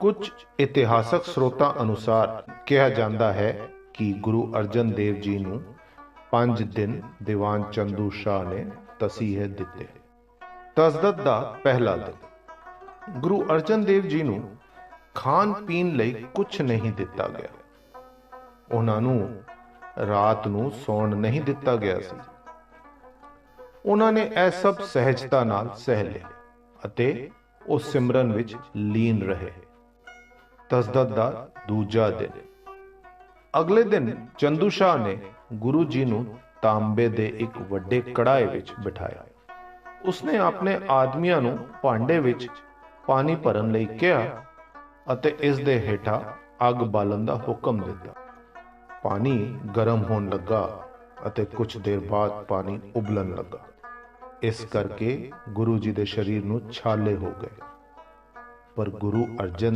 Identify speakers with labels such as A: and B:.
A: ਕੁਝ ਇਤਿਹਾਸਕ ਸਰੋਤਾਂ ਅਨੁਸਾਰ ਕਿਹਾ ਜਾਂਦਾ ਹੈ ਕਿ ਗੁਰੂ ਅਰਜਨ ਦੇਵ ਜੀ ਨੂੰ 5 ਦਿਨ ਦੀਵਾਨ ਚੰਦੂ ਸ਼ਾਹ ਨੇ ਤਸੀਹੇ ਦਿੱਤੇ। ਤਸਦਦ ਦਾ ਪਹਿਲਾ ਦਿਨ। ਗੁਰੂ ਅਰਜਨ ਦੇਵ ਜੀ ਨੂੰ ਖਾਣ ਪੀਣ ਲਈ ਕੁਝ ਨਹੀਂ ਦਿੱਤਾ ਗਿਆ। ਉਹਨਾਂ ਨੂੰ ਰਾਤ ਨੂੰ ਸੌਣ ਨਹੀਂ ਦਿੱਤਾ ਗਿਆ ਸੀ। ਉਹਨਾਂ ਨੇ ਇਹ ਸਭ ਸਹਿਜਤਾ ਨਾਲ ਸਹਿ ਲਿਆ ਅਤੇ ਉਹ ਸਿਮਰਨ ਵਿੱਚ ਲੀਨ ਰਹੇ। ਤਸਦਦ ਦਾ ਦੂਜਾ ਦਿਨ। ਅਗਲੇ ਦਿਨ ਚੰਦੂ ਸ਼ਾਹ ਨੇ ਗੁਰੂ ਜੀ ਨੂੰ ਤਾਂਬੇ ਦੇ ਇੱਕ ਵੱਡੇ ਕੜਾਏ ਵਿੱਚ ਬਿਠਾਇਆ। ਉਸਨੇ ਆਪਣੇ ਆਦਮੀਆਂ ਨੂੰ ਭਾਂਡੇ ਵਿੱਚ ਪਾਣੀ ਭਰਨ ਲਈ ਕਿਹਾ ਅਤੇ ਇਸ ਦੇ ਹੇਠਾਂ ਅੱਗ ਬਾਲਣ ਦਾ ਹੁਕਮ ਦਿੱਤਾ। ਪਾਣੀ ਗਰਮ ਹੋਣ ਲੱਗਾ ਅਤੇ ਕੁਝ ਦੇਰ ਬਾਅਦ ਪਾਣੀ ਉਬਲਣ ਲੱਗਾ। ਇਸ ਕਰਕੇ ਗੁਰੂ ਜੀ ਦੇ ਸਰੀਰ ਨੂੰ ਛਾਲੇ ਹੋ ਗਏ। ਪਰ ਗੁਰੂ ਅਰਜਨ